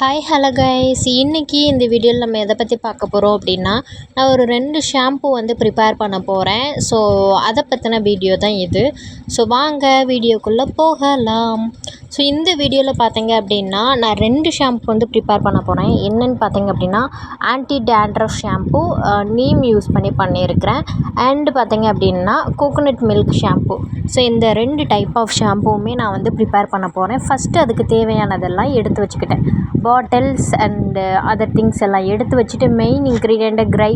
Hi hello guys இன்றைக்கி இந்த வீடியோவில் நம்ம எதை பற்றி பார்க்க போகிறோம் அப்படின்னா நான் ஒரு ரெண்டு ஷாம்பு வந்து ப்ரிப்பேர் பண்ண போகிறேன் ஸோ அதை பற்றின வீடியோ தான் இது. ஸோ வாங்க வீடியோக்குள்ளே போகலாம். ஸோ இந்த வீடியோவில் பார்த்தீங்க அப்படின்னா நான் ரெண்டு ஷாம்பு வந்து ப்ரிப்பேர் பண்ண போகிறேன் என்னென்னு பார்த்தீங்க அப்படின்னா anti dandruff shampoo neem use பண்ணி பண்ணியிருக்கிறேன். அண்டு பார்த்தீங்க அப்படின்னா கோகோனட் மில்க் ஷாம்பு ஸோ இந்த ரெண்டு டைப் ஆஃப் ஷாம்புவுமே நான் வந்து ப்ரிப்பேர் பண்ண போகிறேன் ஃபஸ்ட்டு அதுக்கு தேவையானதெல்லாம் எடுத்து வச்சுக்கிட்டேன். பாட்டில்ஸ் அண்டு அதர் திங்ஸ் எல்லாம் எடுத்து வச்சுட்டு மெயின் இன்க்ரீடியண்ட்டை கிரை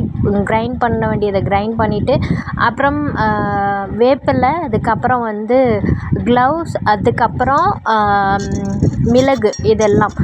கிரைண்ட் பண்ண வேண்டியதை கிரைண்ட் பண்ணிவிட்டு அப்புறம் வேப்பிலை அதுக்கப்புறம் வந்து க்ளவுஸ் அதுக்கப்புறம் மிளகு இதெல்லாம்.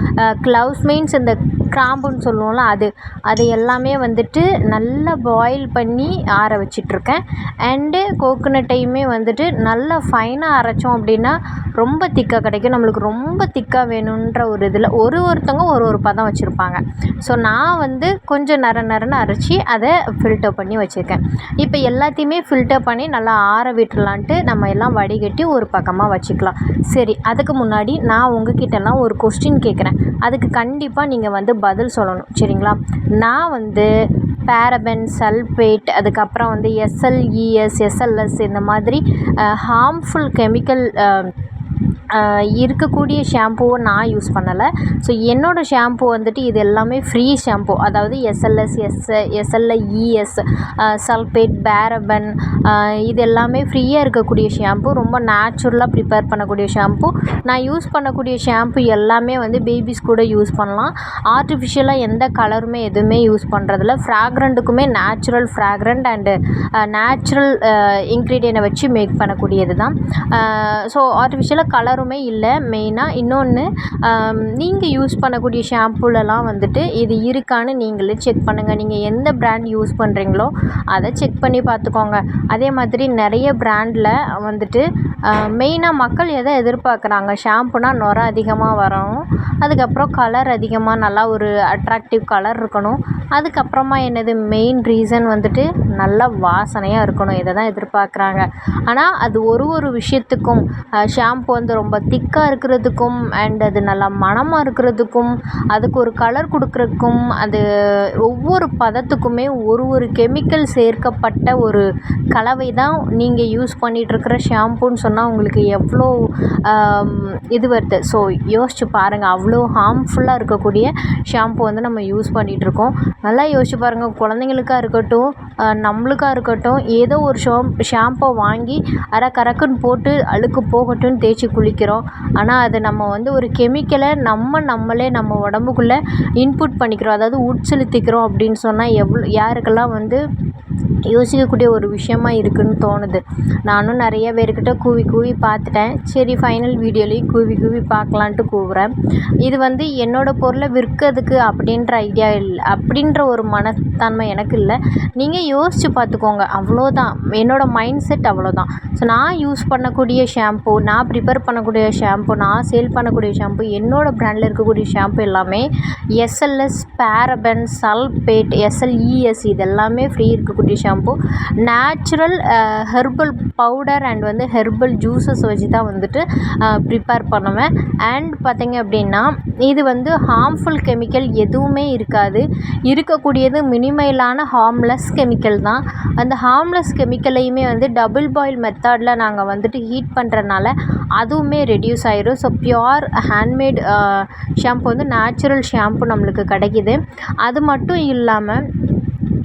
க்ளவுஸ் மீன்ஸ் இந்த கிராம்புன்னு சொல்லுவோம்ல அது அது எல்லாமே வந்துட்டு நல்லா பாயில் பண்ணி ஆற வச்சிட்ருக்கேன். அண்டு கோக்கனட்டையுமே வந்துட்டு நல்லா ஃபைனாக அரைச்சோம் அப்படின்னா ரொம்ப திக்காக கிடைக்கும். நம்மளுக்கு ரொம்ப திக்காக வேணுன்ற ஒரு இதில் ஒரு ஒருத்தவங்க ஒரு ஒரு பதம் வச்சுருப்பாங்க. ஸோ நான் வந்து கொஞ்சம் நர நரன்னு அரைச்சி அதை ஃபில்டர் பண்ணி வச்சுருக்கேன். இப்போ எல்லாத்தையுமே ஃபில்டர் பண்ணி நல்லா ஆற விட்டுறலான்ட்டு நம்ம எல்லாம் வடிகட்டி ஒரு பக்கமாக வச்சுக்கலாம். சரி அதுக்கு முன்னாடி நான் உங்ககிட்டலாம் ஒரு கொஸ்டின் கேட்குறேன் அதுக்கு கண்டிப்பாக நீங்கள் வந்து பதில் சொல்லணும் சரிங்களா? நான் வந்து பேரபென் சல்ஃபேட் அதுக்கப்புறம் வந்து எஸ்எல்இஎஸ் எஸ்எல்எஸ் இந்த மாதிரி ஹார்ம்ஃபுல் கெமிக்கல் இருக்கக்கூடிய ஷாம்புவை நான் யூஸ் பண்ணலை. ஸோ என்னோடய ஷாம்பு வந்துட்டு இது எல்லாமே ஃப்ரீ ஷாம்பு அதாவது SLS S SLES sulphate paraben இது எல்லாமே ஃப்ரீயாக இருக்கக்கூடிய ஷாம்பு ரொம்ப நேச்சுரலாக ப்ரிப்பேர் பண்ணக்கூடிய ஷாம்பு நான் யூஸ் பண்ணக்கூடிய ஷாம்பு எல்லாமே வந்து பேபிஸ் கூட யூஸ் பண்ணலாம். ஆர்டிஃபிஷியலாக எந்த கலருமே எதுவுமே யூஸ் பண்ணுறதில்ல ஃப்ராக்ரண்ட்டுக்குமே நேச்சுரல் ஃப்ராக்ரண்ட் அண்டு நேச்சுரல் இன்க்ரீடியனை வச்சு மேக் பண்ணக்கூடியது தான் ஸோ ஆர்டிஃபிஷியலாக கலர் யாருமே இல்லை. மெயினாக இன்னொன்று நீங்கள் யூஸ் பண்ணக்கூடிய ஷாம்புலலாம் வந்துட்டு இது இருக்கான்னு நீங்களே செக் பண்ணுங்கள் நீங்கள் எந்த ப்ராண்ட் யூஸ் பண்ணுறீங்களோ அதை செக் பண்ணி பார்த்துக்கோங்க அதே மாதிரி நிறைய ப்ராண்டில் வந்துட்டு மெயினாக மக்கள் எதை எதிர்பார்க்குறாங்க? ஷாம்புனா நுரை அதிகமாக வரணும் அதுக்கப்புறம் கலர் அதிகமாக நல்லா ஒரு அட்ராக்டிவ் கலர் இருக்கணும். அதுக்கப்புறமா என்னது? மெயின் ரீசன் வந்துட்டு நல்ல வாசனையாக இருக்கணும். இதை தான் எதிர்பார்க்குறாங்க. ஆனால் அது ஒரு ஒரு விஷயத்துக்கும் ஷாம்பு வந்து ரொம்ப திக்காக இருக்கிறதுக்கும் அண்ட் அது நல்லா மணமாக இருக்கிறதுக்கும் அதுக்கு ஒரு கலர் கொடுக்குறதுக்கும் அது ஒவ்வொரு பதத்துக்குமே ஒரு ஒரு கெமிக்கல் சேர்க்கப்பட்ட ஒரு கலவை தான் நீங்கள் யூஸ் பண்ணிகிட்ருக்கிற ஷாம்புன்னு சொன்னால் உங்களுக்கு எவ்வளோ இது வருது. ஸோ யோசிச்சு பாருங்கள் அவ்வளோ ஹார்ம்ஃபுல்லாக இருக்கக்கூடிய ஷாம்பு வந்து நம்ம யூஸ் பண்ணிகிட்ருக்கோம் நல்லா யோசிச்சு பாருங்கள் குழந்தைங்களுக்கா இருக்கட்டும் நம்மளுக்காக இருக்கட்டும் ஏதோ ஒரு ஷாம் ஷாம்பை வாங்கி அரை கரக்குன்னு போட்டு அழுக்கு போகட்டும்னு தேய்ச்சி குடிக்கிறோம் ஆனால் அது நம்ம வந்து ஒரு கெமிக்கலை நம்ம நம்மளே நம்ம உடம்புக்குள்ளே இன்புட் பண்ணிக்கிறோம். அதாவது உட்செலுத்திக்கிறோம் அப்படின்னு சொன்னால் எவ்வளோ யாருக்கெல்லாம் வந்து யோசிக்கக்கூடிய ஒரு விஷயமா இருக்குதுன்னு தோணுது. நானும் நிறைய பேர்கிட்ட கூவி கூவி பார்த்துட்டேன். சரி ஃபைனல் வீடியோலேயும் கூவி கூவி பார்க்கலான்ட்டு கூவுறேன். இது வந்து என்னோடய பொருளை விற்கிறதுக்கு அப்படின்ற ஐடியா இல்லை அப்படின்ற ஒரு மனத்தன்மை எனக்கு இல்லை. நீங்கள் யோசித்து பார்த்துக்கோங்க. அவ்வளோதான். என்னோடய மைண்ட் செட் அவ்வளோதான். ஸோ நான் யூஸ் பண்ணக்கூடிய ஷாம்பு நான் ப்ரிப்பேர் பண்ணக்கூடிய ஷாம்பு நான் சேல் பண்ணக்கூடிய ஷாம்பு என்னோடய ப்ராண்டில் இருக்கக்கூடிய ஷாம்பு எல்லாமே எஸ்எல்எஸ் பேரபன் சல்பேட் எஸ்எல்இஎஸ் இது எல்லாமே ஃப்ரீ இருக்கக்கூடிய shampoo natural herbal powder and வந்து ஹெர்பல் ஜூஸஸ் வச்சு தான் வந்துட்டு uh, ப்ரிப்பேர் பண்ணுவேன். அண்ட் பார்த்திங்க அப்படின்னா இது வந்து ஹார்ம்ஃபுல் கெமிக்கல் எதுவுமே இருக்காது. இருக்கக்கூடியது மினிமைலான ஹார்ம்லெஸ் கெமிக்கல் தான். அந்த ஹார்ம்லெஸ் கெமிக்கலையுமே வந்து டபுள் பாயில் மெத்தடில் நாங்கள் வந்துட்டு ஹீட் பண்ணுறனால அதுவுமே ரெடியூஸ் ஆயிரும். ஸோ ப்யூர் ஹேண்ட்மேட் ஷாம்பு வந்து நேச்சுரல் ஷாம்பு நம்மளுக்கு கிடைக்கிது. அது மட்டும் இல்லாமல்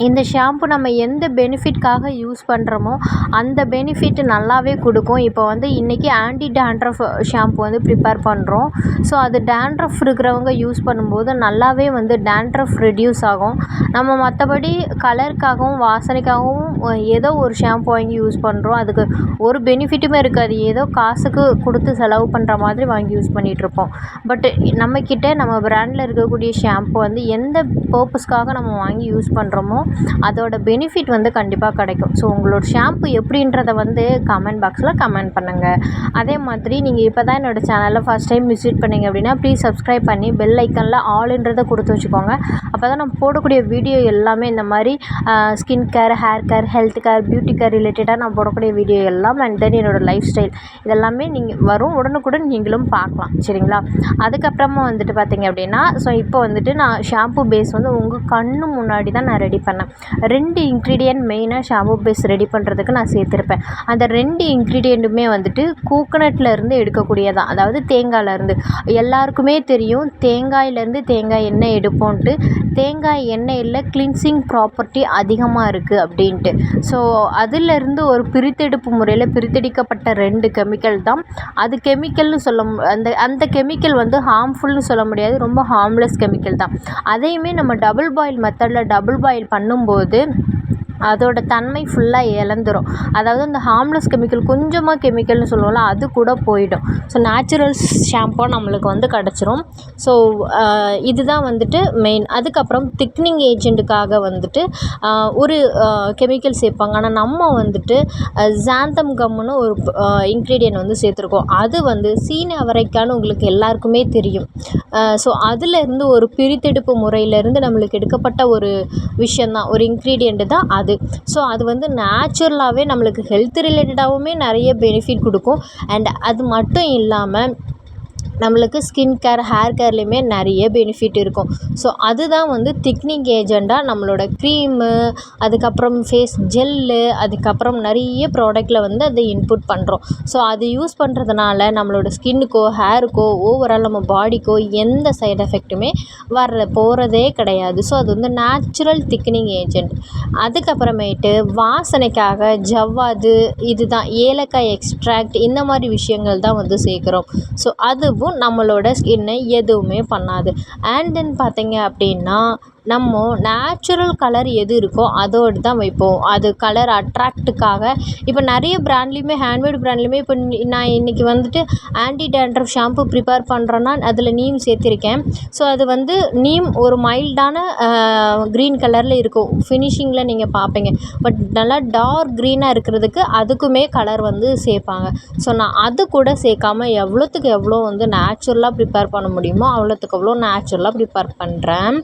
இந்த ஷாம்பு நம்ம எந்த பெனிஃபிட்காக யூஸ் பண்ணுறோமோ அந்த பெனிஃபிட் நல்லாவே கொடுக்கும். இப்போ வந்து இன்றைக்கி ஆன்டி டேண்ட்ரஃப் ஷாம்பு வந்து ப்ரிப்பேர் பண்ணுறோம் ஸோ அது டேண்ட்ரஃப் இருக்கிறவங்க யூஸ் பண்ணும்போது நல்லாவே வந்து டேண்ட்ரஃப் ரெடியூஸ் ஆகும். நம்ம மற்றபடி கலருக்காகவும் வாசனைக்காகவும் ஏதோ ஒரு ஷாம்பு வாங்கி யூஸ் பண்ணுறோம் அதுக்கு ஒரு பெனிஃபிட்டுமே இருக்காது. ஏதோ காசுக்கு கொடுத்து செலவு பண்ணுற மாதிரி வாங்கி யூஸ் பண்ணிகிட்ருப்போம் பட் நம்மக்கிட்ட நம்ம பிராண்டில் இருக்கக்கூடிய ஷாம்பு வந்து எந்த பர்பஸ்க்காக நம்ம வாங்கி யூஸ் பண்ணுறோமோ அதோட பெனிஃபிட் வந்து கண்டிப்பாக கிடைக்கும். ஸோ உங்களோட ஷாம்பு எப்படின்றத வந்து கமெண்ட் பாக்ஸில் கமெண்ட் பண்ணுங்கள் அதே மாதிரி நீங்கள் இப்போ தான் என்னோடய சேனலில் ஃபஸ்ட் டைம் விசிட் பண்ணீங்க அப்படின்னா ப்ளீஸ் சப்ஸ்கிரைப் பண்ணி பெல் ஐக்கனில் ஆளுன்றதை கொடுத்து வச்சுக்கோங்க. அப்போ தான் நான் போடக்கூடிய வீடியோ எல்லாமே இந்த மாதிரி skin care hair care health care beauty care ரிலேட்டடாக நான் போடக்கூடிய வீடியோ எல்லாம் அண்ட் தென் என்னோடய லைஃப் ஸ்டைல் இதெல்லாமே நீங்கள் வரும் உடனுக்குடன் நீங்களும் பார்க்கலாம். சரிங்களா? அதுக்கப்புறமா வந்துட்டு பார்த்தீங்க அப்படின்னா ஸோ இப்போ வந்துட்டு நான் ஷாம்பு பேஸ் வந்து உங்கள் கண்ணு முன்னாடி தான் நான் ரெடி பண்ணேன் ரெண்டு இன்க்ரீடியன்ட் மெயினாக ஷாம்பு பேஸ் ரெடி பண்ணுறதுக்கு நான் சேர்த்துருப்பேன். அந்த ரெண்டு இன்க்ரீடியண்ட்டுமே வந்துட்டு கோகனட்டில் இருந்து எடுக்கக்கூடியதான் அதாவது தேங்காயிலேருந்து எல்லாருக்குமே தெரியும் தேங்காயிலேருந்து தேங்காய் எண்ணெய் எடுப்போன்ட்டு தேங்காய் எண்ணெயில் கிளின்சிங் ப்ராப்பர்ட்டி அதிகமாக இருக்குது அப்படின்ட்டு. ஸோ அதிலிருந்து ஒரு பிரித்தெடுப்பு முறையில் பிரித்தெடுக்கப்பட்ட ரெண்டு கெமிக்கல் தான். அது கெமிக்கல்னு சொல்ல மு அந்த அந்த கெமிக்கல் வந்து ஹார்ம்ஃபுல்னு சொல்ல முடியாது ரொம்ப ஹார்ம்லெஸ் கெமிக்கல் தான். அதையுமே நம்ம டபுள் பாயில் மெத்தடில் டபுள் பாயில் பண்ணும்போது அதோட தன்மை ஃபுல்லாக இழந்துரும். அதாவது அந்த ஹார்ம்லெஸ் கெமிக்கல் கொஞ்சமாக கெமிக்கல்னு சொல்லுவோம்ல அது கூட போயிடும். ஸோ நேச்சுரல்ஸ் ஷாம்போ நம்மளுக்கு வந்து கிடச்சிரும். ஸோ இதுதான் வந்துட்டு மெயின் அதுக்கப்புறம் திக்னிங் ஏஜெண்ட்டுக்காக வந்துட்டு ஒரு கெமிக்கல் சேர்ப்பாங்க. ஆனால் நம்ம வந்துட்டு ஜாந்தம் கம்முன்னு ஒரு இன்க்ரீடியன்ட் வந்து சேர்த்துருக்கோம். அது வந்து சீன அவரைக்கான்னு உங்களுக்கு எல்லாருக்குமே தெரியும். ஸோ அதுலேருந்து ஒரு பிரித்தெடுப்பு முறையிலேருந்து நம்மளுக்கு எடுக்கப்பட்ட ஒரு விஷயம் ஒரு இன்க்ரீடியண்ட்டு தான் அது. ஸோ அது வந்து நேச்சுரலாகவே நம்மளுக்கு ஹெல்த் ரிலேட்டடாகவுமே நிறைய பெனிஃபிட் கொடுக்கும். அண்ட் அது மட்டும் இல்லாமல் நம்மளுக்கு ஸ்கின் கேர் ஹேர் கேர்லேயுமே நிறைய பெனிஃபிட் இருக்கும். ஸோ அதுதான் வந்து திக்னிங் ஏஜெண்ட்டாக நம்மளோட க்ரீமு அதுக்கப்புறம் ஃபேஸ் ஜெல்லு அதுக்கப்புறம் நிறைய ப்ராடக்ட்டில் வந்து அதை இன்புட் பண்ணுறோம் ஸோ அது யூஸ் பண்ணுறதுனால நம்மளோட ஸ்கின்னுக்கோ ஹேருக்கோ ஓவரால் நம்ம பாடிக்கோ எந்த சைட் எஃபெக்ட்டுமே வர போகிறதே கிடையாது. ஸோ அது வந்து நேச்சுரல் திக்னிங் ஏஜெண்ட் அதுக்கப்புறமேட்டு வாசனைக்காக ஜவ்வாது இதுதான். ஏலக்காய் எக்ஸ்ட்ராக்ட் இந்த மாதிரி விஷயங்கள் தான் வந்து சேர்க்குறோம். ஸோ அதுவும் நம்மளோட ஸ்கின்னை எதுவுமே பண்ணாது. அண்ட் தென் பார்த்தீங்க அப்படின்னா நம்ம நேச்சுரல் கலர் எது இருக்கோ அதோடு தான் வைப்போம். அது கலர் அட்ராக்ட்டுக்காக இப்போ நிறைய ப்ராண்ட்லேயுமே ஹேண்ட்மேட் ப்ராண்ட்லேயுமே இப்போ நான் இன்றைக்கி வந்துட்டு ஆன்டி டேண்ட்ரஃப் ஷாம்பு ப்ரிப்பேர் பண்ணுறேன்னா அதில் நீம் சேர்த்திருக்கேன். ஸோ அது வந்து நீம் ஒரு மைல்டான க்ரீன் கலரில் இருக்கும். ஃபினிஷிங்கில் நீங்கள் பார்ப்பீங்க. பட் நல்லா டார்க் க்ரீனாக இருக்கிறதுக்கு அதுக்குமே கலர் வந்து சேர்ப்பாங்க. ஸோ நான் அது கூட சேர்க்காம எவ்வளோத்துக்கு எவ்வளோ வந்து நேச்சுரலாக ப்ரிப்பேர் பண்ண முடியுமோ அவ்வளோத்துக்கு அவ்வளோ நேச்சுரலாக ப்ரிப்பேர் பண்ணுறேன்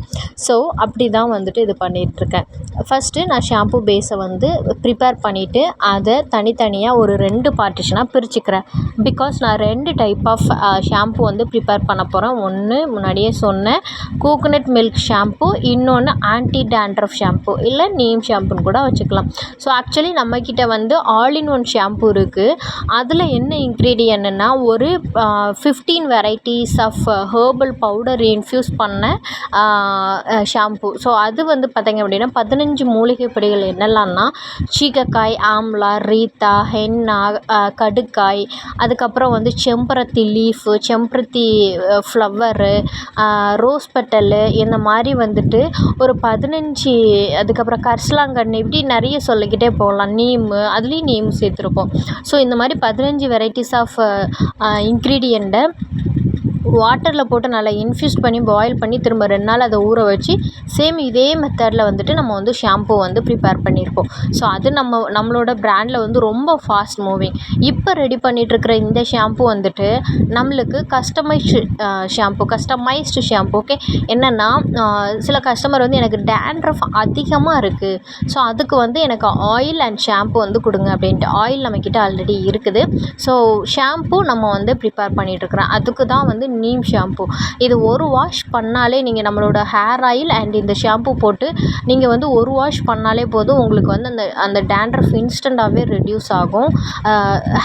ஸோ அப்படி தான் வந்துட்டு இது பண்ணிகிட்ருக்கேன் ஃபஸ்ட்டு நான் ஷாம்பு பேஸை வந்து ப்ரிப்பேர் பண்ணிவிட்டு அதை தனித்தனியாக ஒரு ரெண்டு பார்ட்டிஷனாக பிரிச்சுக்கிறேன். பிகாஸ் நான் ரெண்டு டைப் ஆஃப் ஷாம்பு வந்து ப்ரிப்பேர் பண்ண போகிறேன் ஒன்று முன்னாடியே சொன்னேன். கோகோனட் மில்க் ஷாம்பு இன்னொன்று ஆன்டி டேண்ட்ரஃப் ஷாம்பு இல்லை நீம் ஷாம்புன்னு கூட வச்சுக்கலாம். ஸோ ஆக்சுவலி நம்மக்கிட்ட வந்து ஆல் இன் ஒன் ஷாம்பு இருக்குது அதில் என்ன இன்க்ரீடியன்ட்னா ஒரு fifteen varieties of herbal powder infuse பண்ண ஷாம்பு ஸோ அது வந்து பார்த்திங்க அப்படின்னா பதினஞ்சு மூலிகை பொடிகள் என்னெல்லாம்னா சீகக்காய் ஆம்லா ரீத்தா ஹென்னா கடுக்காய் அதுக்கப்புறம் வந்து செம்பருத்தி லீஃபு செம்பருத்தி ஃப்ளவரு ரோஸ் பெட்டலு இந்த மாதிரி வந்துட்டு ஒரு பதினஞ்சு அதுக்கப்புறம் கரிசலாங்கண்ணி இப்படி நிறைய சொல்லிக்கிட்டே போகலாம். நீமு அதுலேயும் நீம் சேர்த்துருக்கோம். ஸோ இந்த மாதிரி பதினஞ்சு வெரைட்டிஸ் ஆஃப் இன்க்ரீடியண்ட்டை வாட்டரில் போட்டு நல்லா இன்ஃப்யூஸ் பண்ணி பாயில் பண்ணி திரும்ப ரெண்டு நாள் அதை ஊற வச்சு சேம் இதே மெத்தடில் வந்துட்டு நம்ம வந்து ஷாம்பு வந்து ப்ரிப்பேர் பண்ணியிருப்போம் ஸோ அது நம்ம நம்மளோட ப்ராண்டில் வந்து ரொம்ப ஃபாஸ்ட் மூவிங் இப்போ ரெடி பண்ணிகிட்ருக்கிற இந்த ஷாம்பு வந்துட்டு நம்மளுக்கு customised shampoo customised shampoo okay என்னென்னா சில கஸ்டமர் வந்து எனக்கு டேண்ட்ரஃப் அதிகமாக இருக்குது ஸோ அதுக்கு வந்து எனக்கு ஆயில் அண்ட் ஷாம்பு வந்து கொடுங்க அப்படின்ட்டு ஆயில் நம்மக்கிட்ட ஆல்ரெடி இருக்குது. ஸோ ஷாம்பு நம்ம வந்து ப்ரிப்பேர் பண்ணிகிட்ருக்குறேன் அதுக்கு தான் வந்து நீம் ஷாம்பு. இது ஒரு வாஷ் பண்ணாலே நீங்கள் நம்மளோட ஹேர் ஆயில் அண்ட் இந்த ஷாம்பு போட்டு நீங்கள் வந்து ஒரு வாஷ் பண்ணாலே போதும் உங்களுக்கு வந்து அந்த அந்த டேண்ட்ரஃப் இன்ஸ்டண்ட்டாகவே ரெடியூஸ் ஆகும்.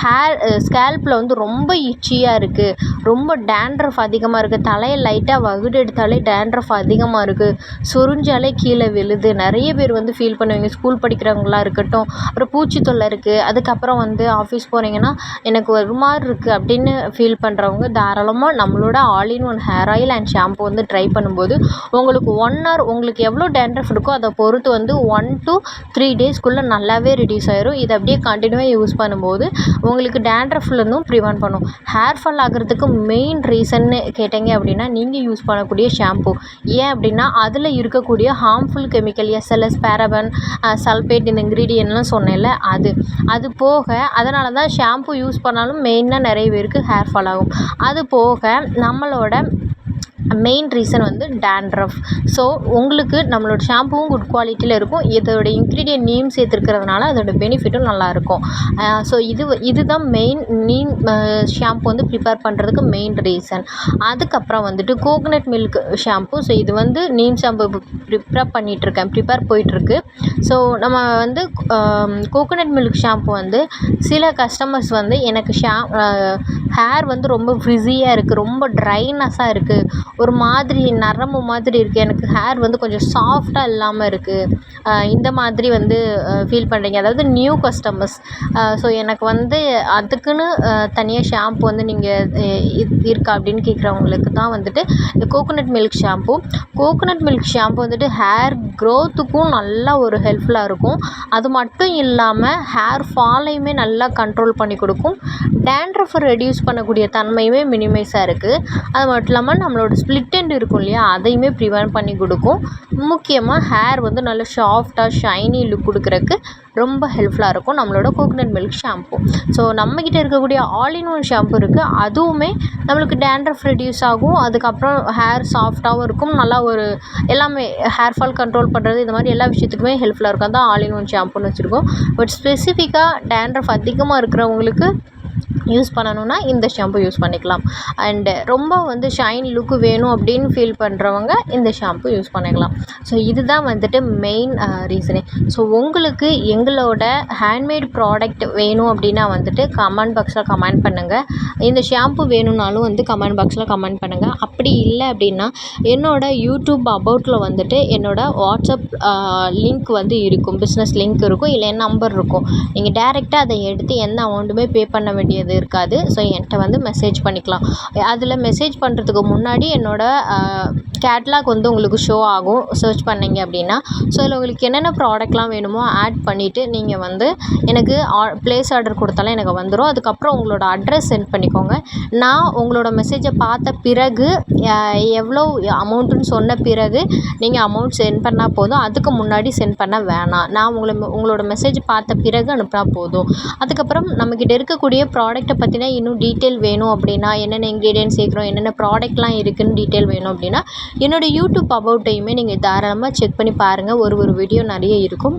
ஹேர் ஸ்கேல்பில் வந்து ரொம்ப இச்சியாக இருக்குது ரொம்ப டேண்ட்ரஃப் அதிகமாக இருக்குது தலையை லைட்டாக வகுடு எடுத்தாலே டேண்ட்ரஃப் அதிகமாக இருக்குது சொரிஞ்சாலே கீழே விழுது. நிறைய பேர் வந்து ஃபீல் பண்ணுவீங்க. ஸ்கூல் படிக்கிறவங்களா இருக்கட்டும். அப்புறம் பூச்சி தொல்லை இருக்குது அதுக்கப்புறம் வந்து ஆஃபீஸ் போகிறீங்கன்னா எனக்கு ஒரு மாதிரி இருக்குது அப்படின்னு ஃபீல் பண்ணுறவங்க தாராளமாக நம்ம நம்மளோட all in one hair oil and shampoo வந்து ட்ரை பண்ணும்போது உங்களுக்கு ஒன் ஹவர் உங்களுக்கு எவ்வளோ டேண்ட்ரஃப் இருக்கோ அதை பொறுத்து வந்து ஒன் டு த்ரீ டேஸ்க்குள்ளே நல்லாவே ரிடியூஸ் ஆயிரும். இதை அப்படியே கண்டினியூவாக யூஸ் பண்ணும்போது உங்களுக்கு டேண்ட்ரஃப்லேருந்தும் ப்ரிவெண்ட் பண்ணும். ஹேர் ஃபால் ஆகிறதுக்கு மெயின் ரீசன்னு கேட்டிங்க அப்படின்னா நீங்கள் யூஸ் பண்ணக்கூடிய ஷாம்பு ஏன் அப்படின்னா அதில் இருக்கக்கூடிய harmful chemical SLS paraben sulphate இந்த இன்க்ரீடியன்ட்லாம் சொன்னேன்ல அது. அது போக அதனால தான் ஷாம்பு யூஸ் பண்ணாலும் மெயினாக நிறைய பேருக்கு ஹேர் ஃபால் ஆகும். அது போக நம்மளோட மெயின் ரீசன் வந்து டேண்ட்ரஃப் ஸோ உங்களுக்கு நம்மளோட ஷாம்புவும் குட் குவாலிட்டியில் இருக்கும். இதோட இன்க்ரீடியன்ட் நீம் சேர்த்துருக்கிறதுனால அதோட பெனிஃபிட்டும் நல்லாயிருக்கும் ஸோ இது இதுதான் மெயின் நீம் ஷாம்பு வந்து ப்ரிப்பேர் பண்ணுறதுக்கு மெயின் ரீசன் அதுக்கப்புறம் வந்துட்டு கோகனட் மில்க் ஷாம்பு ஸோ இது வந்து நீம் ஷாம்பு ப்ரிப்பேர் பண்ணிகிட்ருக்கேன் ப்ரிப்பேர் போயிட்டுருக்கு. ஸோ நம்ம வந்து கோகனட் மில்க் ஷாம்பு வந்து சில கஸ்டமர்ஸ் வந்து எனக்கு ஷா ஹேர் வந்து ரொம்ப ஃப்ரிஸியாக இருக்குது ரொம்ப ட்ரைனஸ்ஸாக இருக்குது ஒரு மாதிரி நரம்பு மாதிரி இருக்குது எனக்கு ஹேர் வந்து கொஞ்சம் சாஃப்டாக இல்லாமல் இருக்குது இந்த மாதிரி வந்து ஃபீல் பண்ணுறீங்க அதாவது நியூ கஸ்டமர்ஸ் ஸோ எனக்கு வந்து அதுக்குன்னு தனியாக ஷாம்பு வந்து நீங்கள் இருக்கா அப்படின்னு கேட்குறவங்களுக்கு தான் வந்துட்டு இந்த coconut milk shampoo coconut milk shampoo வந்துட்டு ஹேர் க்ரோத்துக்கும் நல்லா ஒரு ஹெல்ப்ஃபுல்லாக இருக்கும். அது மட்டும் இல்லாமல் ஹேர் ஃபாலையுமே நல்லா கண்ட்ரோல் பண்ணி கொடுக்கும். டேண்ட்ரஃபை ரெடியூஸ் பண்ணக்கூடிய தன்மையுமே மினிமைஸாக இருக்குது அது மட்டும் இல்லாமல் நம்மளோட ஸ்ப்ளிட் எண்ட் இருக்கும் இல்லையா அதையுமே ப்ரிவென்ட் பண்ணி கொடுக்கும். முக்கியமாக ஹேர் வந்து நல்ல சாஃப்டாக ஷைனி லுக் கொடுக்குறக்கு ரொம்ப ஹெல்ப்ஃபுல்லாக இருக்கும். நம்மளோட கோகனட் மில்க் ஷாம்பு ஸோ நம்மக்கிட்ட இருக்கக்கூடிய ஆல் இன் ஒன் ஷாம்பு இருக்குது அதுவுமே நம்மளுக்கு டேண்ட்ரஃப் ரெடியூஸ் ஆகும். அதுக்கப்புறம் ஹேர் சாஃப்டாகவும் இருக்கும். நல்லா ஒரு எல்லாமே ஹேர் ஃபால் கண்ட்ரோல் பண்ணுறது இந்த மாதிரி எல்லா விஷயத்துக்குமே ஹெல்ப்ஃபுல்லாக இருக்கும். அதான் ஆல் இன் ஒன் ஷாம்புன்னு வச்சுருக்கோம். பட் ஸ்பெசிஃபிக்காக டேண்ட்ரஃப் அதிகமாக இருக்கிறவங்களுக்கு யூஸ் பண்ணணுன்னா இந்த ஷாம்பு யூஸ் பண்ணிக்கலாம். அண்டு ரொம்ப வந்து ஷைன் லுக்கு வேணும் அப்படின்னு ஃபீல் பண்ணுறவங்க இந்த ஷாம்பு யூஸ் பண்ணிக்கலாம். ஸோ இதுதான் வந்துட்டு மெயின் ரீசனே ஸோ உங்களுக்கு எங்களோட ஹேண்ட்மேட் ப்ராடக்ட் வேணும் அப்படின்னா வந்துட்டு கமெண்ட் பாக்ஸில் கமெண்ட் பண்ணுங்கள் இந்த ஷாம்பு வேணும்னாலும் வந்து கமெண்ட் பாக்ஸில் கமெண்ட் பண்ணுங்கள் அப்படி இல்லை அப்படின்னா என்னோடய யூடியூப் அபவுட்டில் வந்துட்டு என்னோடய வாட்ஸ்அப் லிங்க் வந்து இருக்கும். பிஸ்னஸ் லிங்க் இருக்கும். இல்லை என் நம்பர் இருக்கும் நீங்கள் டேரெக்டாக அதை எடுத்து எந்த அமௌண்ட்டுமே பே பண்ண வேண்டியது இருக்காது. ஸோ என்கிட்ட வந்து மெசேஜ் பண்ணிக்கலாம். அதில் மெசேஜ் பண்ணுறதுக்கு முன்னாடி என்னோடய கேட்லாக் வந்து உங்களுக்கு ஷோ ஆகும். சர்ச் பண்ணிங்க அப்படின்னா ஸோ அதில் உங்களுக்கு என்னென்ன ப்ராடக்ட்லாம் வேணுமோ ஆட் பண்ணிவிட்டு நீங்கள் வந்து எனக்கு ஆ ப்ளேஸ் ஆர்டர் கொடுத்தாலும் எனக்கு வந்துடும் அதுக்கப்புறம் உங்களோட அட்ரஸ் சென்ட் பண்ணிக்கோங்க. நான் உங்களோட மெசேஜை பார்த்த பிறகு எவ்வளோ அமௌண்ட்டுன்னு சொன்ன பிறகு நீங்கள் அமௌண்ட் சென்ட் பண்ணால் போதும். அதுக்கு முன்னாடி சென்ட் பண்ண வேணாம். நான் உங்களை உங்களோட மெசேஜ் பார்த்த பிறகு அனுப்பினா போதும். அதுக்கப்புறம் நம்மக்கிட்ட இருக்கக்கூடிய ப்ராடக்ட் ப்ராடக்ட்டை பற்றின இன்னும் டீட்டெயில் வேணும் அப்படின்னா என்னென்ன இன்க்ரீடியன்ட் சேர்க்குறோம் என்னென்ன ப்ராடக்ட்லாம் இருக்குதுன்னு டீட்டெயில் வேணும் அப்படின்னா என்னோடய யூடியூப் அபவுட்டையுமே நீங்கள் தாராளமாக செக் பண்ணி பாருங்கள் ஒரு ஒரு வீடியோ நிறைய இருக்கும்.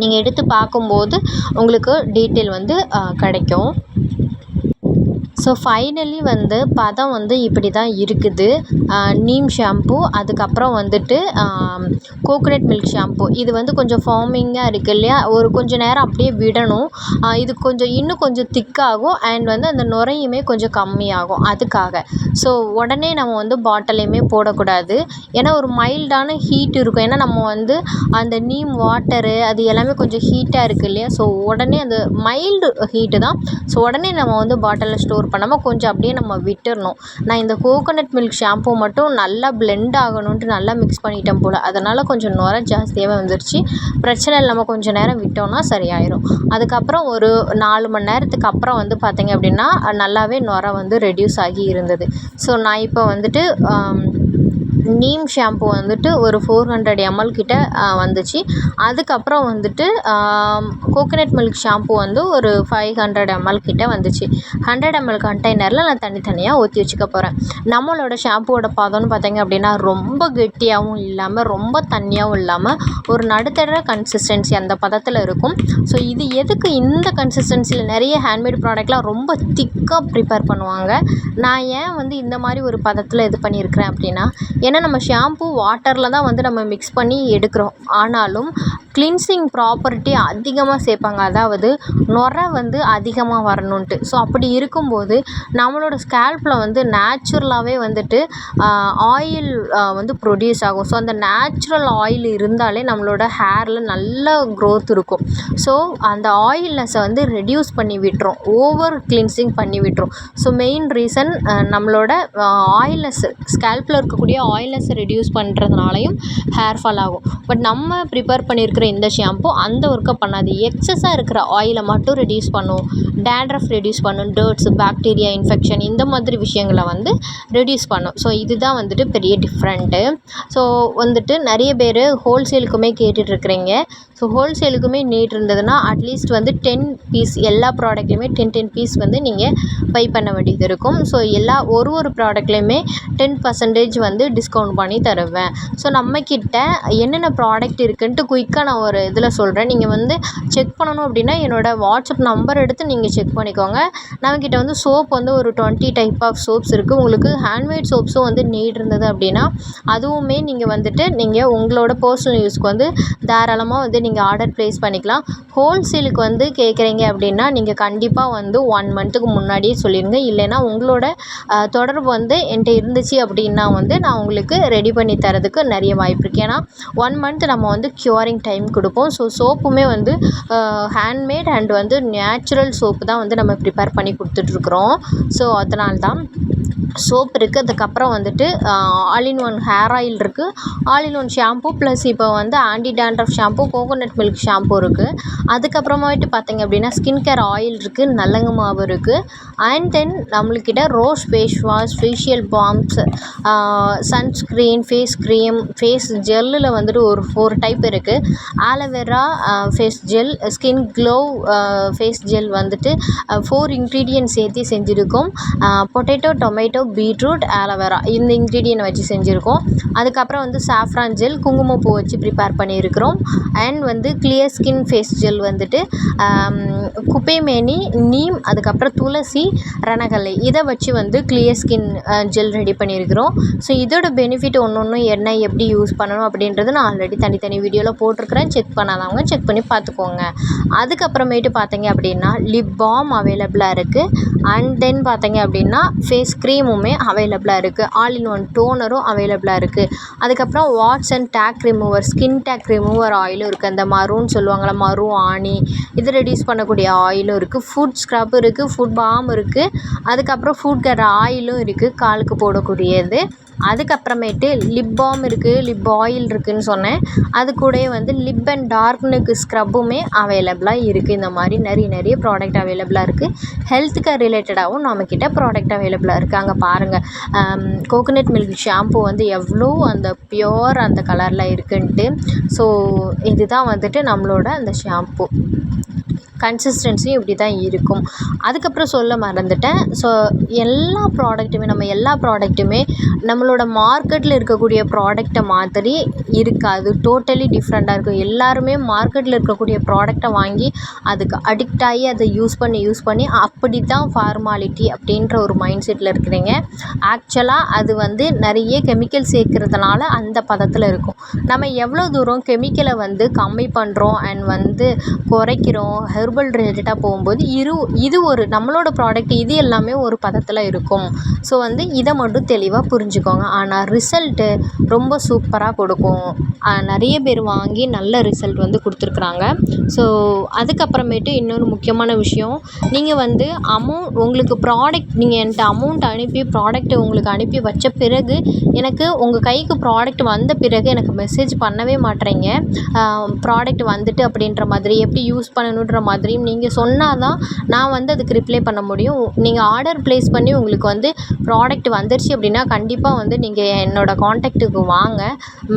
நீங்கள் எடுத்து பார்க்கும்போது உங்களுக்கு டீட்டெயில் வந்து கிடைக்கும். ஸோ ஃபைனலி வந்து பதம் வந்து இப்படி தான் இருக்குது நீம் ஷாம்பு அதுக்கப்புறம் வந்துட்டு கோகோனட் மில்க் ஷாம்பு இது வந்து கொஞ்சம் ஃபார்மிங்காக இருக்குது இல்லையா? ஒரு கொஞ்சம் நேரம் அப்படியே விடணும். இது கொஞ்சம் இன்னும் கொஞ்சம் திக்காகும். அண்ட் வந்து அந்த நுரையுமே கொஞ்சம் கம்மியாகும். அதுக்காக. ஸோ உடனே நம்ம வந்து பாட்டிலையுமே போடக்கூடாது. ஏன்னா ஒரு மைல்டான ஹீட் இருக்கும். ஏன்னா நம்ம வந்து அந்த நீம் வாட்டரு அது எல்லாமே கொஞ்சம் ஹீட்டாக இருக்குது இல்லையா? ஸோ உடனே அந்த மைல்டு ஹீட்டு தான். ஸோ உடனே நம்ம வந்து பாட்டிலில் ஸ்டோர் பண்ணாமல் கொஞ்சம் அப்படியே நம்ம விட்டுறணும். நான் இந்த கோகோனட் மில்க் ஷாம்பு மட்டும் நல்லா பிளெண்ட் ஆகணுன்ட்டு நல்லா மிக்ஸ் பண்ணிட்டேன் போல். அதனால் கொஞ்சம் நுர ஜாஸ்தியாகவே வந்துருச்சு. பிரச்சனை இல்லாமல் கொஞ்சம் நேரம் விட்டோம்னா சரியாயிடும் அதுக்கப்புறம் ஒரு நாலு மணி நேரத்துக்கு அப்புறம் வந்து பார்த்திங்க அப்படின்னா நல்லாவே நுர வந்து ரெடியூஸ் ஆகி இருந்தது. ஸோ நான் இப்போ வந்துட்டு நீம் ஷாம்பு வந்துட்டு ஒரு ஃபோர் ஹண்ட்ரட் எம்எல் கிட்ட வந்துச்சு. அதுக்கப்புறம் வந்துட்டு கோகனட் மில்க் ஷாம்பு வந்து ஒரு ஃபைவ் ஹண்ட்ரட் எம்எல் கிட்ட வந்துச்சு. ஹண்ட்ரட் எம்எல் கண்டெய்னரில் நான் தனித்தனியாக ஊற்றி வச்சுக்க போகிறேன் நம்மளோட ஷாம்புவோட பதம்னு பார்த்தீங்க அப்படின்னா ரொம்ப கெட்டியாகவும் இல்லாமல் ரொம்ப தண்ணியாகவும் இல்லாமல் ஒரு நடுத்தர கன்சிஸ்டன்சி அந்த பதத்தில் இருக்கும். ஸோ இது எதுக்கு இந்த கன்சிஸ்டன்சியில் நிறைய ஹேண்ட்மேட் ப்ராடக்ட்லாம் ரொம்ப திக்காக ப்ரிப்பேர் பண்ணுவாங்க? நான் ஏன் வந்து இந்த மாதிரி ஒரு பதத்தில் இது பண்ணியிருக்கிறேன் அப்படின்னா ஏன்னா நம்ம ஷாம்பு வாட்டரில் தான் வந்து நம்ம மிக்ஸ் பண்ணி எடுக்கிறோம். ஆனாலும் கிளின்சிங் ப்ராப்பர்ட்டி அதிகமாக சேர்ப்பாங்க. அதாவது நுரை வந்து அதிகமாக வரணுன்ட்டு ஸோ அப்படி இருக்கும்போது நம்மளோட ஸ்கேல்பில் வந்து நேச்சுரலாகவே வந்துட்டு ஆயில் வந்து ப்ரொடியூஸ் ஆகும். ஸோ அந்த நேச்சுரல் ஆயில் இருந்தாலே நம்மளோட ஹேரில் நல்ல க்ரோத் இருக்கும். ஸோ அந்த ஆயில்னஸை வந்து ரெடியூஸ் பண்ணி விட்டுரும். ஓவர் கிளின்சிங் பண்ணி விட்டுரும். ஸோ மெயின் ரீசன் நம்மளோட ஆயில்னஸ் ஸ்கேல்பில் இருக்கக்கூடிய ஆயில்னஸை ரெடியூஸ் பண்ணுறதுனாலையும் ஹேர் ஃபால் ஆகும். பட் நம்ம ப்ரிப்பேர் பண்ணியிருக்கிற இந்த ஷாம்பு அந்த ஒர்க்கை பண்ணாது. எக்ஸஸாக இருக்கிற ஆயிலை மட்டும் ரெடியூஸ் பண்ணும். டேண்ட்ரஃப் ரெடியூஸ் பண்ணும். டர்ட்ஸ் பாக்டீரியா இன்ஃபெக்ஷன் இந்த மாதிரி விஷயங்களை வந்து ரெடியூஸ் பண்ணும். ஸோ இதுதான் வந்துட்டு பெரிய டிஃப்ரெண்ட்டு ஸோ வந்துட்டு நிறைய பேர் ஹோல்சேலுக்குமே கேட்டுட்ருக்குறீங்க ஸோ ஹோல்சேலுக்குமே நீட் இருந்ததுன்னா அட்லீஸ்ட் வந்து டென் பீஸ் எல்லா ப்ராடக்ட்லையுமே டென் டென் பீஸ் வந்து நீங்கள் பை பண்ண வேண்டியது இருக்கும். ஸோ எல்லா ஒரு ஒரு ப்ராடக்ட்லையுமே டென் பர்சன்டேஜ் வந்து டிஸ்கவுண்ட் பண்ணி தருவேன். ஸோ நம்மக்கிட்ட என்னென்ன ப்ராடக்ட் இருக்குன்ட்டு குயிக்காக நான் ஒரு இதில் சொல்கிறேன் நீங்கள் வந்து செக் பண்ணணும் அப்படின்னா என்னோடய வாட்ஸ்அப் நம்பர் எடுத்து நீங்கள் செக் பண்ணிக்கோங்க. நம்மக்கிட்ட வந்து சோப் வந்து ஒரு டுவெண்ட்டி டைப் ஆஃப் சோப்ஸ் இருக்குது உங்களுக்கு ஹேண்ட்மேட் சோப்ஸும் வந்து நீட் இருந்தது அப்படின்னா அதுவுமே நீங்கள் வந்துட்டு நீங்கள் உங்களோட பர்சனல் யூஸ்க்கு வந்து தாராளமாக வந்து நீங்கள் ஆர்டர் ப்ளேஸ் பண்ணிக்கலாம். ஹோல்சேலுக்கு வந்து கேட்குறீங்க அப்படின்னா நீங்கள் கண்டிப்பாக வந்து ஒன் மந்த்துக்கு முன்னாடியே சொல்லிடுங்க. இல்லைன்னா உங்களோட தொடர்பு வந்து என்கிட்ட இருந்துச்சு அப்படின்னா வந்து நான் உங்களுக்கு ரெடி பண்ணி தரதுக்கு நிறைய வாய்ப்பு இருக்குது ஏன்னா ஒன் மந்த் நம்ம வந்து க்யூரிங் டைம் கொடுப்போம். ஸோ சோப்புமே வந்து ஹேண்ட்மேட் அண்ட் வந்து நேச்சுரல் சோப்பு தான் வந்து நம்ம ப்ரிப்பேர் பண்ணி கொடுத்துட்ருக்குறோம் ஸோ அதனால்தான். சோப் இருக்குது அதுக்கப்புறம் வந்துட்டு all in one hair oil இருக்குது all in one shampoo plus இப்போ வந்து anti dandruff shampoo coconut milk shampoo இருக்குது அதுக்கப்புறமாயிட்டு பார்த்தீங்க அப்படின்னா ஸ்கின் கேர் ஆயில் இருக்குது நல்லங்க மாவு இருக்குது and then நம்மளுக்கிட்ட rose face wash facial balms sunscreen face cream face ஜெல்லில் வந்துட்டு ஒரு ஃபோர் டைப் இருக்குது aloe vera face gel skin glow face gel வந்துட்டு ஃபோர் இன்க்ரீடியன்ட் சேர்த்து செஞ்சுருக்கோம். Potato tomato beetroot aloe vera இந்த இன்க்ரீடியன்ட் வச்சு செஞ்சுருக்கோம். அதுக்கப்புறம் வந்து சாஃப்ரான் ஜெல் குங்குமப்பூ வச்சு ப்ரிப்பேர் பண்ணியிருக்கிறோம். அண்ட் வந்து கிளியர் ஸ்கின் ஃபேஸ் ஜெல் வந்துட்டு குப்பைமேனி நீம் அதுக்கப்புறம் துளசி ரணகல்லை இதை வச்சு வந்து கிளியர் ஸ்கின் ஜெல் ரெடி பண்ணியிருக்கிறோம். ஸோ இதோட பெனிஃபிட் ஒன்று ஒன்று என்ன எப்படி யூஸ் பண்ணணும் அப்படின்றது நான் ஆல்ரெடி தனித்தனி வீடியோவில் போட்டிருக்கிறேன். செக் பண்ணாதவங்க செக் பண்ணி பார்த்துக்கோங்க. அதுக்கப்புறமேட்டு பார்த்தீங்க அப்படின்னா லிப் பாம் அவைலபிளாக இருக்குது அண்ட் தென் பார்த்தீங்க அப்படின்னா ஃபேஸ் க்ரீமுமே அவைலபிளாக இருக்குது ஆல் இன் ஒன் டோனரும் அவைலபிளாக இருக்குது அதுக்கப்புறம் warts and tag remover skin tag remover ஆயிலும் இருக்குது அந்த மருன்னு சொல்லுவாங்கள்ல மரு ஆணி இது ரெடியூஸ் பண்ணக்கூடிய ஆயிலும் இருக்குது ஃபுட் ஸ்க்ரப் இருக்குது ஃபுட் பாம் இருக்குது அதுக்கப்புறம் ஃபுட் கேர் ஆயிலும் இருக்குது காலுக்கு போடக்கூடியது. அதுக்கப்புறமேட்டு லிப் பாம் இருக்குது லிப் ஆயில் இருக்குதுன்னு சொன்னேன். அது கூடயே வந்து லிப் அண்ட் டார்க்னுக்கு ஸ்க்ரப்புமே அவைலபிளாக இருக்குது இந்த மாதிரி நிறைய நிறைய ப்ராடக்ட் அவைலபிளாக இருக்குது ஹெல்த் கேர் ரிலேட்டடாகவும் நம்மக்கிட்ட ப்ராடக்ட் அவைலபிளாக இருக்குது அங்கே பாருங்கள் கோகோனட் மில்க் ஷாம்பு வந்து எவ்வளோ அந்த பியோர் அந்த கலரில் இருக்குன்ட்டு. ஸோ இதுதான் வந்துட்டு நம்மளோட அந்த ஷாம்பு கன்சிஸ்டன்சியும் இப்படி தான் இருக்கும். அதுக்கப்புறம் சொல்ல மறந்துட்டேன். ஸோ எல்லா ப்ராடக்ட்டுமே நம்ம எல்லா ப்ராடக்ட்டுமே நம்மளோட மார்க்கெட்டில் இருக்கக்கூடிய ப்ராடக்ட்டை மாதிரி இருக்காது. டோட்டலி டிஃப்ரெண்ட்டாக இருக்கும். எல்லாருமே மார்க்கெட்டில் இருக்கக்கூடிய ப்ராடக்ட்டை வாங்கி அதுக்கு அடிக்ட் ஆகி அதை யூஸ் பண்ணி யூஸ் பண்ணி அப்படி தான் ஃபார்மாலிட்டி அப்படின்ற ஒரு மைண்ட் செட்டில் இருக்கிறீங்க ஆக்சுவலாக அது வந்து நிறைய கெமிக்கல் சேர்க்கறதுனால அந்த பதத்தில் இருக்கும். நம்ம எவ்வளோ தூரம் கெமிக்கலை வந்து கம்மி பண்ணுறோம் அண்ட் வந்து குறைக்கிறோம் ஹெர்பல் ரிலேட்டடாக போகும்போது இரு இது ஒரு நம்மளோட ப்ராடக்ட் இது எல்லாமே ஒரு பதத்தில் இருக்கும். ஸோ வந்து இதை மட்டும் தெளிவாக புரிஞ்சுக்கோங்க. ஆனால் ரிசல்ட்டு ரொம்ப சூப்பராக கொடுக்கும். நிறைய பேர் வாங்கி நல்ல ரிசல்ட் வந்து கொடுத்துருக்குறாங்க. ஸோ அதுக்கப்புறமேட்டு இன்னொரு முக்கியமான விஷயம். நீங்கள் வந்து அமௌண்ட் உங்களுக்கு ப்ராடக்ட் நீங்கள் என்கிட்ட அமௌண்ட் அனுப்பி ப்ராடக்ட் உங்களுக்கு அனுப்பி வச்ச பிறகு எனக்கு உங்கள் கைக்கு ப்ராடக்ட் வந்த பிறகு எனக்கு மெசேஜ் பண்ணவே மாட்றீங்க. ப்ராடக்ட் வந்துட்டு அப்படின்ற மாதிரி எப்படி யூஸ் பண்ணணுன்ற மாதிரி மாதிரியும் நீங்கள் சொன்னால் தான் நான் வந்து அதுக்கு ரிப்ளை பண்ண முடியும். நீங்கள் ஆர்டர் ப்ளேஸ் பண்ணி உங்களுக்கு வந்து ப்ராடக்ட் வந்துருச்சு அப்படின்னா கண்டிப்பாக வந்து நீங்கள் என்னோடய காண்டாக்ட்டுக்கு வாங்க.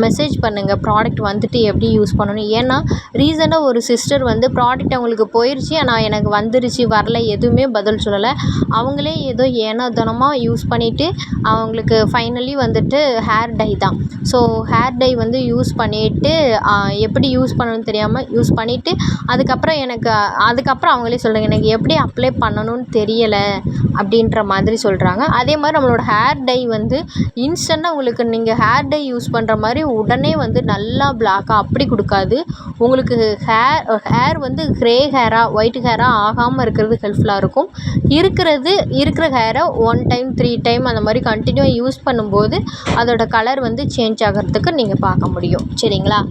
மெசேஜ் பண்ணுங்கள் ப்ராடக்ட் வந்துட்டு எப்படி யூஸ் பண்ணணும். ஏன்னா ரீசெண்டாக ஒரு சிஸ்டர் வந்து ப்ராடக்ட் அவங்களுக்கு போயிடுச்சு ஆனால் எனக்கு வந்துருச்சு வரல எதுவுமே பதில் சொல்லலை. அவங்களே ஏதோ ஏனோதானமாக யூஸ் பண்ணிவிட்டு அவங்களுக்கு ஃபைனலி வந்துட்டு ஹேர் டை தான். ஸோ ஹேர் டை வந்து யூஸ் பண்ணிவிட்டு எப்படி யூஸ் பண்ணணும்னு தெரியாமல் யூஸ் பண்ணிவிட்டு அதுக்கப்புறம் எனக்கு அதுக்கப்புறம் அவங்களே சொல்கிறாங்க எனக்கு எப்படி அப்ளை பண்ணணும்னு தெரியலை அப்படின்ற மாதிரி சொல்கிறாங்க அதே மாதிரி நம்மளோட ஹேர் டை வந்து இன்ஸ்டண்ட்டாக உங்களுக்கு நீங்கள் ஹேர் டை யூஸ் பண்ணுற மாதிரி உடனே வந்து நல்லா பிளாக்காக அப்படி கொடுக்காது. உங்களுக்கு ஹேர் ஹேர் வந்து க்ரே ஹேராக ஒயிட் ஹேராக ஆகாமல் இருக்கிறது ஹெல்ப்ஃபுல்லாக இருக்கும். இருக்கிறது இருக்கிற ஹேரை ஒன் டைம் த்ரீ டைம் அந்த மாதிரி கண்டினியூவாக யூஸ் பண்ணும்போது அதோட கலர் வந்து சேஞ்ச் ஆகிறதுக்கு நீங்கள் பார்க்க முடியும். சரிங்களா?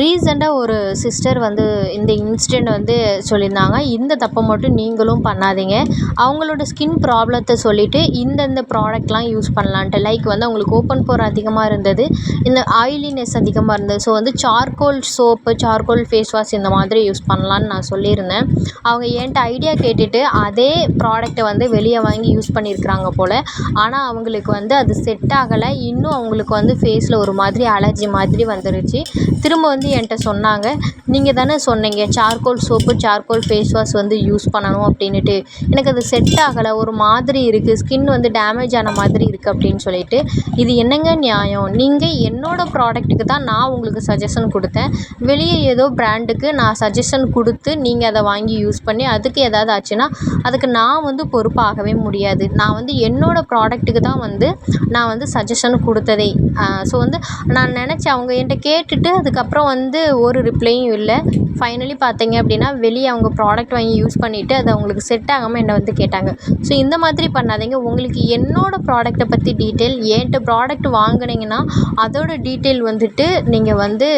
ரீசெண்டாக ஒரு சிஸ்டர் வந்து இந்த இன்சிடெண்ட் வந்து சொல்லியிருந்தாங்க. இந்த தப்பை மட்டும் நீங்களும் பண்ணாதீங்க. அவங்களோட ஸ்கின் ப்ராப்ளத்தை சொல்லிவிட்டு இந்தந்த ப்ராடக்ட்லாம் யூஸ் பண்ணலான்ட்டு லைக் வந்து அவங்களுக்கு ஓப்பன் போர் அதிகமாக இருந்தது இந்த ஆயிலினஸ் அதிகமாக இருந்தது. ஸோ வந்து charcoal soap charcoal face wash இந்த மாதிரி யூஸ் பண்ணலான்னு நான் சொல்லியிருந்தேன். அவங்க என்கிட்ட ஐடியா கேட்டுட்டு அதே ப்ராடக்ட்டை வந்து வெளியே வாங்கி யூஸ் பண்ணியிருக்கிறாங்க போல். ஆனால் அவங்களுக்கு வந்து அது செட் ஆகலை. இன்னும் அவங்களுக்கு வந்து ஃபேஸில் ஒரு மாதிரி அலர்ஜி மாதிரி வந்துருச்சு. திரும்ப வந்து என்கிட்ட சொன்னாங்க. நீங்கள் தானே சொன்னீங்க charcoal soap charcoal face wash வந்து யூஸ் பண்ணணும் அப்படின்னுட்டு. எனக்கு அது செட் ஆகலை ஒரு மாதிரி இருக்குது ஸ்கின் வந்து டேமேஜ் ஆன மாதிரி இருக்குது அப்படின்னு சொல்லிட்டு. இது என்னங்க நியாயம்? நீங்கள் என்னோடய ப்ராடக்ட்டுக்கு தான் நான் உங்களுக்கு சஜஷன் கொடுத்தேன். வெளியே ஏதோ ப்ராண்டுக்கு நான் சஜஷன் கொடுத்து நீங்கள் அதை வாங்கி யூஸ் பண்ணி அதுக்கு ஏதாவது ஆச்சுன்னா அதுக்கு நான் வந்து பொறுப்பாகவே முடியாது. நான் வந்து என்னோடய ப்ராடக்ட்டுக்கு தான் வந்து நான் வந்து சஜஷன் கொடுத்ததே. ஸோ வந்து நான் நினச்சேன் அவங்க என்கிட்ட கேட்டுட்டு அதுக்கப்புறம் வந்து ஒரு ரிப்ளையும் இல்லை. ஃபைனலி பார்த்தீங்க அப்படின்னா வெளியே அவங்க ப்ராடக்ட் வாங்கி யூஸ் பண்ணிவிட்டு அது அவங்களுக்கு செட் ஆகாமல் என்னை வந்து கேட்டாங்க. ஸோ இந்த மாதிரி பண்ணாதீங்க. உங்களுக்கு என்னோடய ப்ராடக்ட்டை பற்றி டீட்டெயில் என்கிட்ட ப்ராடக்ட் வாங்குனீங்கன்னா அதோட டீட்டெயில் வந்துட்டு நீங்கள் வந்து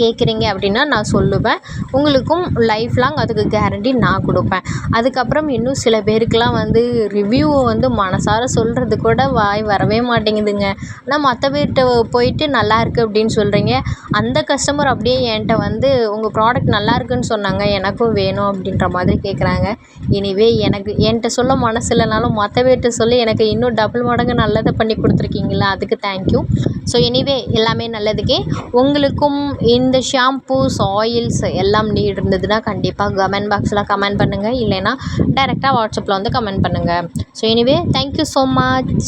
கேட்குறீங்க அப்படின்னா நான் சொல்லுவேன். உங்களுக்கும் லைஃப் லாங் அதுக்கு கேரண்டி நான் கொடுப்பேன். அதுக்கப்புறம் இன்னும் சில பேருக்குலாம் வந்து ரிவ்யூவை வந்து மனசார சொல்கிறது கூட வாய் வரவே மாட்டேங்குதுங்க. ஆனால் மற்ற பேர்கிட்ட போயிட்டு நல்லா இருக்குது அப்படின்னு சொல்கிறீங்க அந்த கஸ்டமர் அப்படியே என்கிட்ட வந்து உங்கள் ப்ராடக்ட் நல்லா இருக்குன்னு சொன்னாங்க. எனக்கும் வேணும் அப்படின்ற மாதிரி கேட்குறாங்க எனிவே எனக்கு என்கிட்ட சொல்ல மனசு இல்லைனாலும் மற்ற பேர்கிட்ட சொல்லி எனக்கு இன்னும் டபுள் மடங்கு நல்லதை பண்ணி கொடுத்துருக்கீங்களா அதுக்கு தேங்க்யூ ஸோ எனிவே எல்லாமே நல்லதுக்கே. உங்களுக்கும் இந்த ஷாம்பூஸ் ஆயில்ஸ் எல்லாம் நீட் இருந்ததுன்னா கண்டிப்பாக கமெண்ட் பாக்ஸில் கமெண்ட் பண்ணுங்கள் இல்லைன்னா டைரெக்டாக வாட்ஸ்அப்பில் வந்து கமெண்ட் பண்ணுங்கள் so anyway thank you so much